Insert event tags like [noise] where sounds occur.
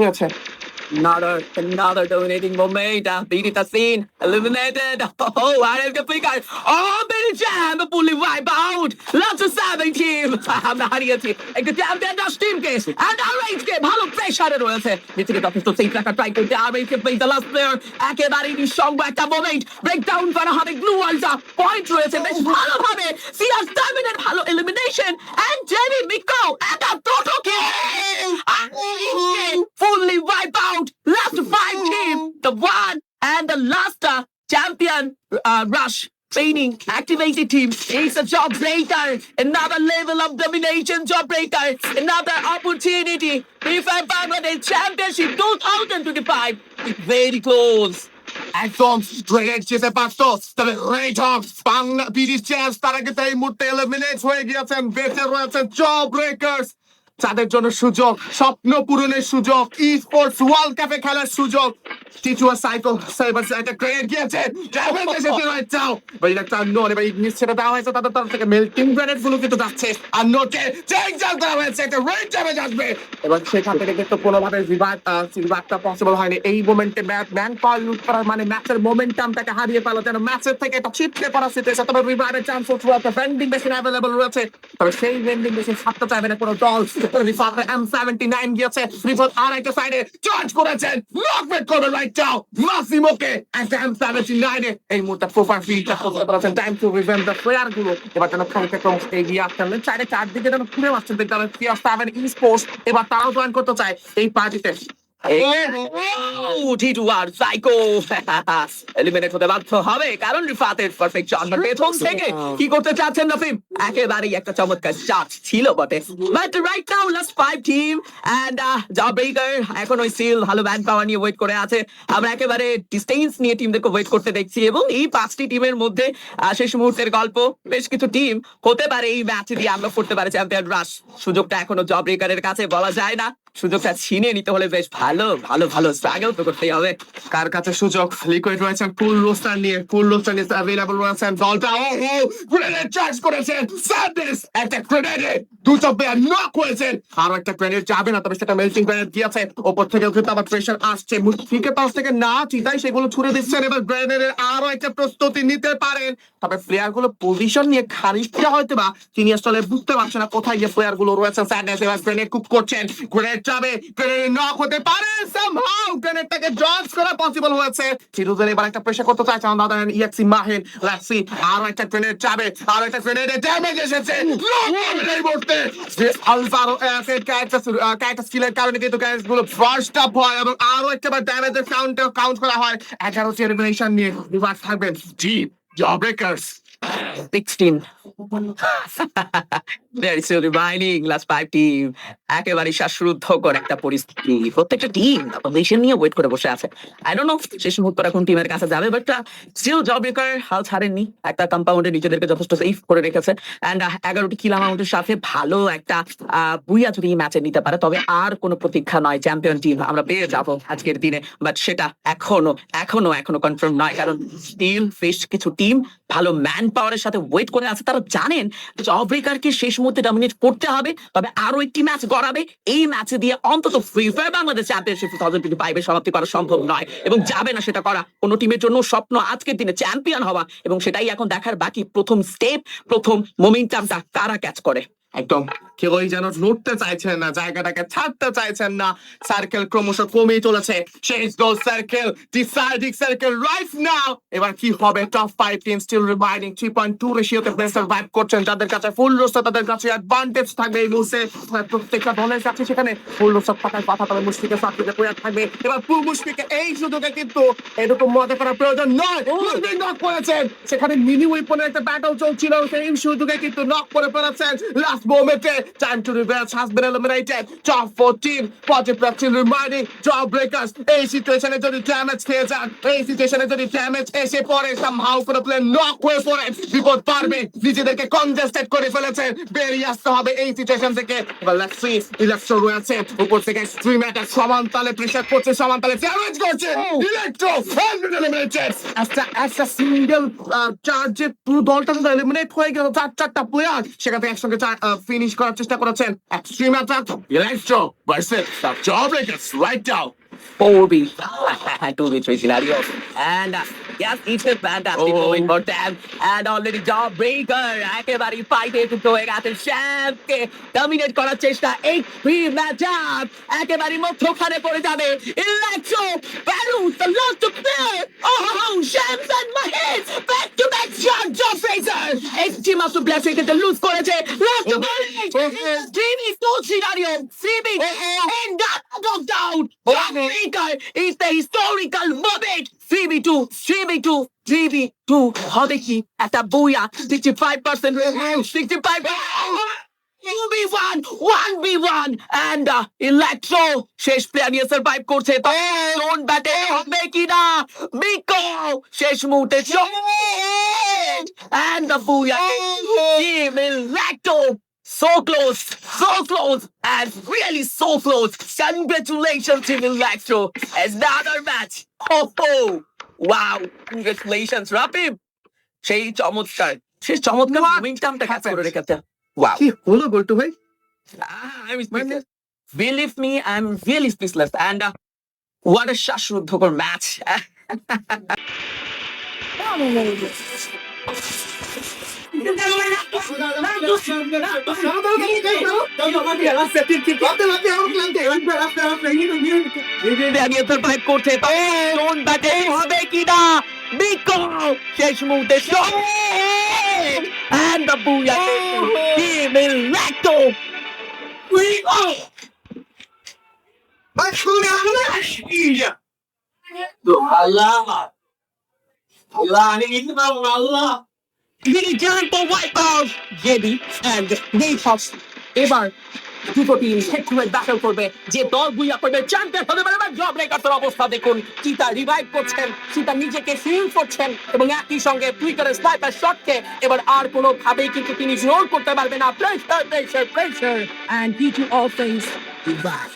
হয়েছে Another, another dominating moment. Uh, beat it, scene. Eliminated. [laughs] Oh, I have the figure. Oh, Billy Jam, fully wipe out. Lots of seven team. আমরা হারিয়েছি একটা champion দশ টিমকে and RH কে ভালো প্রেসারে রয়েছে নিচে যথেষ্ট সেফ রাখা ট্রাই করতে RH কে প্লেজ দ্য লাস্ট প্লেয়ার একেবারে নিঃসঙ্গ একটা মোমেন্ট ব্রেকডাউন করা হবে গ্লু ওয়ালটা পয়েন্ট রয়েছে বেশ ভালোভাবে সিয়াস টার্মিনের ভালো এলিমিনেশন and জেমি মিকো একটা টোটোকে fully wipe out last five team the one and the last uh, champion uh, rush training activated team is a job breaker another level of domination job breaker another opportunity FIFA Bangladesh Championship 2025 It's very close একদম straight যেতে পারতো তবে rate of Bangla British champ তারা কিন্তু এই মুহূর্তে eliminate হয়ে গিয়েছেন বেঁচে রয়েছেন জব ব্রেকার্স তাদের জন্য সুযোগ স্বপ্ন পূরণের সুযোগ ই স্পোর্টস ওয়ার্ল্ড কাপে খেলার সুযোগ টিচুয়া সাইকেল সাইবার একটা ক্রিয়েট গিয়েছে ড্যামেজ এসেছে রাইট নাও বাট এটা একটা নোট এবার ইগনিস ছেড়ে দেওয়া হয়েছে তাদের তরফ থেকে মেল্টিং গ্রেনেডগুলো কিন্তু যাচ্ছে আর নোটকে চেক জাল দেওয়া হয়েছে একটা রেড ড্যামেজ আসবে এবার সেখান থেকে কিন্তু কোনোভাবে রিভাইভ রিভাইভটা পসিবল হয়নি এই মোমেন্টে ম্যান কল লুট করার মানে ম্যাচের মোমেন্টামটাকে হারিয়ে ফেলো যেন ম্যাচের থেকে এটা ছিটকে পড়া সিচুয়েশন তবে রিভাইভের চান্স রয়েছে ভেন্ডিং মেশিন অ্যাভেলেবল রয়েছে তবে সেই ভেন্ডিং মেশিন ছাড়তে চাইবে না কোনো দল রিফার এম সেভেন্টি নাইন গিয়েছে রিফার আর একটা সাইডে চার্জ করেছেন নকবেট করবে একটা এম সেভেন্টি নাইনে এই মুহূর্তে প্রোফাইল ফিলটা করতে পারছেন টাইম টু রিভেন্ড দ্য প্লেয়ারগুলো এবার যেন ক্রমকে ক্রম এগিয়ে আসছেন চাইলে চারদিকে যেন খুলে আসছেন দেখতে পাবেন ফিয়ার সেভেন ই স্পোর্টস এবার তারাও জয়েন করতে চায় এই পার্টিতে T2R Psycho এলিমিনেট হতে বাধ্য হবে কারণ রিফাতের পারফেক্ট শট পেছন থেকে কি করতে চাচ্ছেন নাফিম একেবারেই একটা চমৎকার শট ছিল বটে। But right now last five team end job breaker এখন ওই সিল ভালো পাওয়ার নিয়ে ওয়েট করে আছে। আমরা একেবারে ডিস্টেন্স নিয়ে টিমদেরকে ওয়েট করতে দেখছি এবং এই পাঁচটি টিমের মধ্যে শেষ মুহূর্তের গল্প বেশ কিছু টিম হতে পারে এই ম্যাচ দিয়ে আমরা করতে পারে চ্যাম্পিয়ন রাশ সুযোগটা এখনও জব ব্রেকারের কাছে বলা যায় না। সুযোগটা ছিনিয়ে নিতে হলে বেশ ভালো ভালো ভালো স্ট্রাগল তো করতেই হবে। কার কাছে সুযোগ? লিকুইড রয়েছেন ফুল রোস্টার নিয়ে ফুল রোস্টার নিয়ে অ্যাভেলেবল রয়েছেন দলটা, ও ও গ্রেনেড চার্জ করেছেন সার্ভিস একটা গ্রেনেডে দুটো প্লেয়ার নক হয়েছেন আরও একটা গ্রেনেড যাবে না, তবে সেটা মেল্টিং গ্রেনেড দিয়েছে। ওপর থেকে কিন্তু আবার প্রেশার আসছে। মুশফিকের পাশ থেকে না চিতাই সেগুলো ছুড়ে দিচ্ছেন। এবার গ্রেনেডের আরও একটা প্রস্তুতি নিতে পারেন। তবে প্লেয়ারগুলো পজিশন নিয়ে খারিজটা হয়তো বা তিনি আসলে বুঝতে পারছে না কোথায় যে প্লেয়ারগুলো রয়েছেন স্যাডনেস এবার গ্রেনেড কুক করছেন। গ্রেনেড যাবে নক হতে পারে সামহাউ গ্রেনেডটাকে জজ করা পসিবল হয়েছে চিরুজের এবার একটা প্রেশার করতে চাইছে আমাদের দাদা ইএক্সি মাহিন লেটস সি আরও একটা গ্রেনেড যাবে আরও একটা ড্যামেজ এসেছে এফের ক্যারেক্টার ক্যারেক্টার স্কিলের কারণে কিন্তু ক্যারেক্টারগুলো ফার্স্ট আপ হয় এবং আরও একটা বার ড্যামেজের কাউন্ট কাউন্ট করা হয় এগারো এলিমিনেশন নিয়ে রিভার্স থাকবেন G job breakers 16 very last five team একেবারে একটা পরিস্থিতি। প্রত্যেকটা টিম নিয়ে ওয়েট করে বসে আছে। আই ডোন্ট নো শেষ কোন টিমের কাছে যাবে বাট স্টিল জব ব্রেকার হাল একটা কম্পাউন্ডে নিজেদেরকে যথেষ্ট সেফ করে রেখেছে। এন্ড এগারোটি কিল অ্যামাউন্টের সাথে ভালো একটা বুইয়া যদি ম্যাচে নিতে পারে, তবে আর কোনো প্রতীক্ষা নয় চ্যাম্পিয়ন টিম আমরা পেয়ে যাব আজকের দিনে। বাট সেটা এখনও এখনও এখনও কনফার্ম নয়, কারণ স্টিল বেশ কিছু টিম ভালো ম্যান পাওয়ারের সাথে ওয়েট করে আছে, তারা জানেন জবেকারকে শেষ মুহূর্তে ডমিনেট করতে হবে, তবে আরও একটি ম্যাচ গড়াবে। এই ম্যাচে দিয়ে অন্তত free fire Bangladesh championship two thousand twenty ফাইভে সমাপ্তি করা সম্ভব নয় এবং যাবে না সেটা করা। কোনো টিমের জন্য স্বপ্ন আজকের দিনে চ্যাম্পিয়ন হওয়া এবং সেটাই এখন দেখার বাকি প্রথম স্টেপ প্রথম মোমেন্টামটা কারা ক্যাচ করে? একদম। কেউই যেন লড়তে চাইছেন না জায়গাটাকে ছাড়তে চাইছেন না। সার্কেল ক্রমশ কমেই চলেছে। শেষ circle deciding circle right now এবার কি হবে? Top five team still remaining three point two রেশিওতে করছেন। যাদের কাছে ফুল রোস্টার তাদের কাছে অ্যাডভান্টেজ থাকবে এই মুহূর্তে। প্রত্যেকটা দলের কাছে সেখানে ফুল রোস্টার থাকার কথা তবে মুশফিকের থাকবে। এবার পুরো মুশফিকে এই সুযোগে কিন্তু এরকম মজা করার প্রয়োজন নয়। মুশফিক নক করেছেন। সেখানে মিনি উইপনের একটা ব্যাটল চলছিল। সেই সুযোগে কিন্তু নক করে ফেলেছেন। লাস্ট মোমেন্টে time to reverse has been eliminated top 14 positive প্রাচীন রিমাইনিং জব ব্রেকার্স এই সিচুয়েশনে যদি ড্যামেজ খেয়ে যান এই সিচুয়েশনে যদি ড্যামেজ এসে পড়ে সামহাউ কোনো প্লেন নক হয়ে পড়ে বিপদ পারবে নিজেদেরকে কনজেস্টেড করে ফেলেছেন বেরিয়ে আসতে হবে এই সিচুয়েশন থেকে এবার ইলেকট্রো রয়েছে উপর থেকে এক্সট্রিম অ্যাটাক সমান তালে প্রেসার করছে সমান তালে ড্যামেজ করছে ইলেকট্রো এলিমিনেটেড একটা একটা সিঙ্গেল চার্জে পুরো দলটা এলিমিনেট হয়ে গেল চার চারটা প্লেয়ার সেখান থেকে একসঙ্গে চার ফিনিশ করার চেষ্টা করেছেন extreme attack electro versus the job breakers right now 4B. 2v3 scenario. And uh, yes, it's a fantastic Oh. moment for them. And already Jawbreaker. একেবারে ফাইটে কিন্তু হয়ে গেছে শ্যামকে ডমিনেট করার চেষ্টা এই প্রি ম্যাচ আপ একেবারে মধ্যখানে পড়ে যাবে ইলেকট্রো ব্যালুস the last to play. Oh Shams and Mahesh. Back to back shot Joe Fraser. এই টিম আপ টু ব্ল্যাক উইকেটে লুজ করেছে to team is no scenario C and that knocked out Jawbreaker is the historical moment 3v2 3v2 3v2 হবে কি একটা বইয়া 65% 65 2v1 1v1 and uh, Electro শেষ player নিয়ে survive করছে তখন ব্যাটে হবে কি না বিকো শেষ মুহূর্তে and the booyah team Electro so close so close and really so close congratulations team Electro another match oh, oh. wow congratulations রাপিব সেই চমৎকার সেই চমৎকার What মোমেন্টামটা কাজ করে happened? রেখেছে wow কি হলো গোল্টু ভাই Ah, I'm speechless. Believe me, I'm really speechless. And uh, what a শ্বাসরুদ্ধকর ম্যাচ সার্ভাইভ করছে কোন ব্যাটে হবে কিনা বিকো শেষ মুহূর্তে and the booyah team Electo we are Allah. Allah, ini itu nama Allah. Dirijan for White House, JB and এবার দুটো টিম হেড ব্যাটল করবে যে দল বুইয়া করবে চ্যাম্পিয়ন হতে পারে এবার জব রেকার্সের অবস্থা দেখুন চিতা রিভাইভ করছেন চিতা নিজেকে ফিল করছেন এবং একই সঙ্গে টুইটারে স্নাইপার শটকে এবার আর কোনো ভাবেই কিন্তু তিনি ইগনোর করতে পারবেন না pressure pressure pressure and due to revive